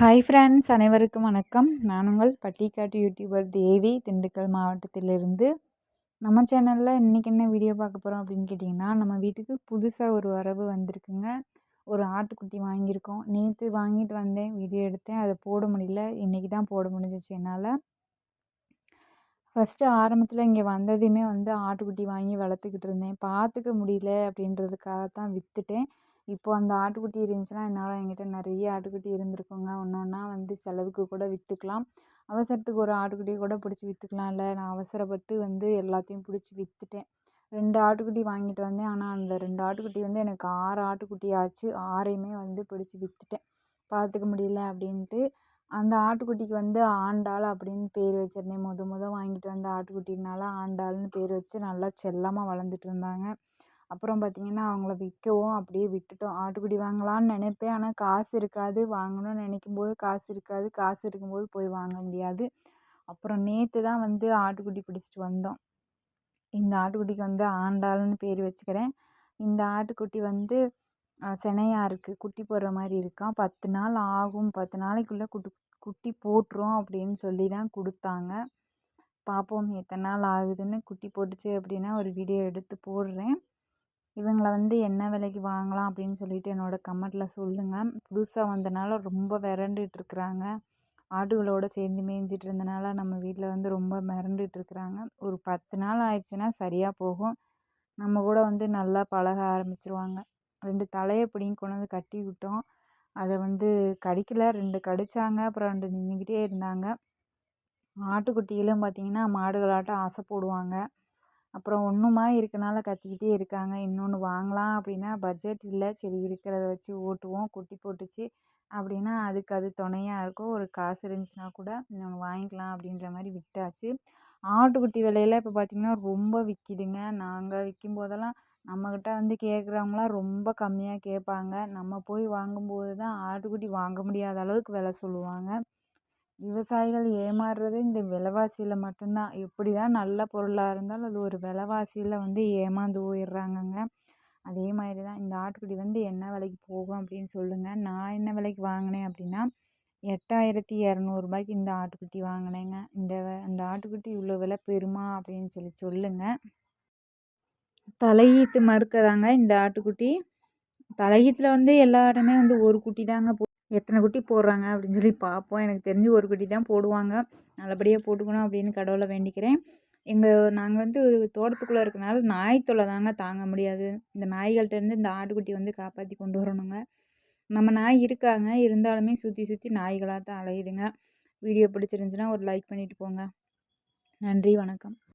Hi friends அனைவருக்கும் வணக்கம். நான் உங்கள் பட்டிக்காட்டு யூடியூபர் தேவி திண்டுக்கல் மாவட்டத்திலிருந்து. நம்ம சேனலில் இன்றைக்கி என்ன வீடியோ பார்க்க போகிறோம் அப்படின்னு கேட்டிங்கன்னா நம்ம வீட்டுக்கு புதுசாக ஒரு வரவு வந்திருக்குங்க. ஒரு ஆட்டுக்குட்டி வாங்கியிருக்கோம். நேற்று வாங்கிட்டு வந்தேன் வீடியோ எடுத்தேன். அதை போட முடியல. இன்றைக்கி தான் போட முடிஞ்சிச்சு என்னால். ஃபஸ்ட்டு ஆரம்பத்தில் இங்கே வந்ததையுமே வந்து ஆட்டுக்குட்டி வாங்கி வளர்த்துக்கிட்டு இருந்தேன். பார்த்துக்க முடியல அப்படின்றதுக்காக தான் விற்றுட்டேன் இப்போ அந்த ஆட்டுக்குட்டி இருந்துச்சுன்னா இந்நேரம் என்கிட்ட நிறைய ஆட்டுக்குட்டி இருந்திருக்குங்க. ஒன்று ஒன்றா வந்து செலவுக்கு கூட விற்றுக்கலாம் அவசரத்துக்கு ஒரு ஆட்டுக்குட்டியை கூட பிடிச்சி விற்றுக்கலாம்ல நான் அவசரப்பட்டு வந்து எல்லாத்தையும் பிடிச்சி விற்றுட்டேன் ரெண்டு ஆட்டுக்குட்டி வாங்கிட்டு வந்தேன். ஆனால் அந்த ரெண்டு ஆட்டுக்குட்டி வந்து எனக்கு ஆறு ஆட்டுக்குட்டி ஆச்சு ஆறையுமே வந்து பிடிச்சி விற்றுட்டேன் பார்த்துக்க முடியல அப்படின்ட்டு அந்த ஆட்டுக்குட்டிக்கு வந்து ஆண்டாள் அப்படின்னு பேர் வச்சுருந்தேன். முத முத வாங்கிட்டு வந்த ஆட்டுக்குட்டினால ஆண்டாள்னு பேர் வச்சு நல்லா செல்லமாக வளர்ந்துட்டு இருந்தாங்க. அப்புறம் பார்த்திங்கன்னா அவங்கள விற்கவும் அப்படியே விட்டுட்டோம். ஆட்டுக்குட்டி வாங்கலாம்னு நினைப்பேன். ஆனால் காசு இருக்காது. வாங்கணும்னு நினைக்கும் போது காசு இருக்காது. காசு இருக்கும்போது போய் வாங்க முடியாது. அப்புறம் நேற்று தான் வந்து ஆட்டுக்குட்டி பிடிச்சிட்டு வந்தோம். இந்த ஆட்டுக்குட்டிக்கு வந்து ஆண்டாள்னு பேர் வச்சுக்கிறேன். இந்த ஆட்டுக்குட்டி வந்து செனையாக இருக்குது குட்டி போடுற மாதிரி இருக்கான் பத்து நாள் ஆகும். பத்து நாளைக்குள்ளே குட்டி குட்டி போட்டுரும் அப்படின்னு சொல்லி தான் கொடுத்தாங்க. பார்ப்போம் எத்தனை நாள் ஆகுதுன்னு குட்டி போட்டுச்சு அப்படின்னா ஒரு வீடியோ எடுத்து போடுறேன். இவங்களை வந்து என்ன விலைக்கு வாங்கலாம் அப்படின்னு சொல்லிட்டு என்னோடய கமெண்ட்டில் சொல்லுங்கள் புதுசாக வந்தனால ரொம்ப விரண்டுட்ருக்குறாங்க ஆடுகளோடு சேர்ந்து மேய்ஞ்சிட்டு இருந்தனால நம்ம வீட்டில் வந்து ரொம்ப மிரண்டுட்ருக்குறாங்க ஒரு பத்து நாள் ஆயிடுச்சுன்னா சரியாக போகும். நம்ம கூட வந்து நல்லா பழக ஆரம்பிச்சிருவாங்க. ரெண்டு தலையை பிடிங்கி கொண்டு வந்து கட்டி விட்டோம். அதை வந்து கடிக்கல. ரெண்டு கடித்தாங்க அப்புறம் ரெண்டு நின்றுக்கிட்டே இருந்தாங்க. ஆட்டுக்குட்டியிலும் பார்த்திங்கன்னா மாடுகளாட்டம் ஆசை போடுவாங்க. அப்புறம் ஒன்றுமா இருக்கனால கத்திக்கிட்டே இருக்காங்க. இன்னொன்று வாங்கலாம் அப்படின்னா பட்ஜெட் இல்லை. சரி இருக்கிறத வச்சு ஓட்டுவோம். குட்டி போட்டுச்சு அப்படின்னா அதுக்கு அது துணையாக இருக்கும். ஒரு காசு இருந்துச்சுன்னா கூட இன்னொன்று வாங்கிக்கலாம் அப்படின்ற மாதிரி விட்டாச்சு. ஆட்டுக்குட்டி விலையில இப்போ பார்த்திங்கன்னா ரொம்ப விற்கிதுங்க நாங்கள் விற்கும் போதெல்லாம் நம்மக்கிட்ட வந்து கேட்குறவங்களாம் ரொம்ப கம்மியாக கேட்பாங்க. நம்ம போய் வாங்கும்போது தான் ஆட்டுக்குட்டி வாங்க முடியாத அளவுக்கு விலை சொல்லுவாங்க. விவசாயிகள் ஏமாறுறது இந்த விலைவாசியில் மட்டும்தான். எப்படி தான் நல்ல பொருளாக இருந்தாலும் அது ஒரு விலைவாசியில் வந்து ஏமாந்து போயிடுறாங்கங்க. அதே மாதிரி தான் இந்த ஆட்டுக்குட்டி வந்து என்ன விலைக்கு போகும் அப்படின்னு சொல்லுங்கள் நான் என்ன விலைக்கு வாங்கினேன் அப்படின்னா எட்டாயிரத்தி இரநூறுபாய்க்கு இந்த ஆட்டுக்குட்டி வாங்கினேங்க. இந்த அந்த ஆட்டுக்குட்டி இவ்வளோ விலை பெறுமா அப்படின்னு சொல்லி சொல்லுங்கள் தலையீத்து மறுக்கிறாங்க இந்த ஆட்டுக்குட்டி. தலையீத்தில் வந்து எல்லா இடமே வந்து ஒரு குட்டி தாங்க எத்தனை குட்டி போடுறாங்க அப்படின்னு சொல்லி பார்ப்போம். எனக்கு தெரிஞ்சு ஒரு குட்டி தான் போடுவாங்க. நல்லபடியாக போட்டுக்கணும் அப்படின்னு கடவுளை வேண்டிக்கிறேன். எங்கள் நாங்கள் வந்து தோட்டத்துக்குள்ளே இருக்கனால நாய் தொல்லை தாங்க தாங்க முடியாது. இந்த நாய்கள்கிட்டேருந்து இந்த ஆட்டுக்குட்டி வந்து காப்பாற்றி கொண்டு வரணுங்க. நம்ம நாய் இருக்காங்க. இருந்தாலுமே சுற்றி சுற்றி நாய்களாக தான் அலையுதுங்க. வீடியோ பிடிச்சிருந்துச்சின்னா ஒரு லைக் பண்ணிவிட்டு போங்க. நன்றி வணக்கம்.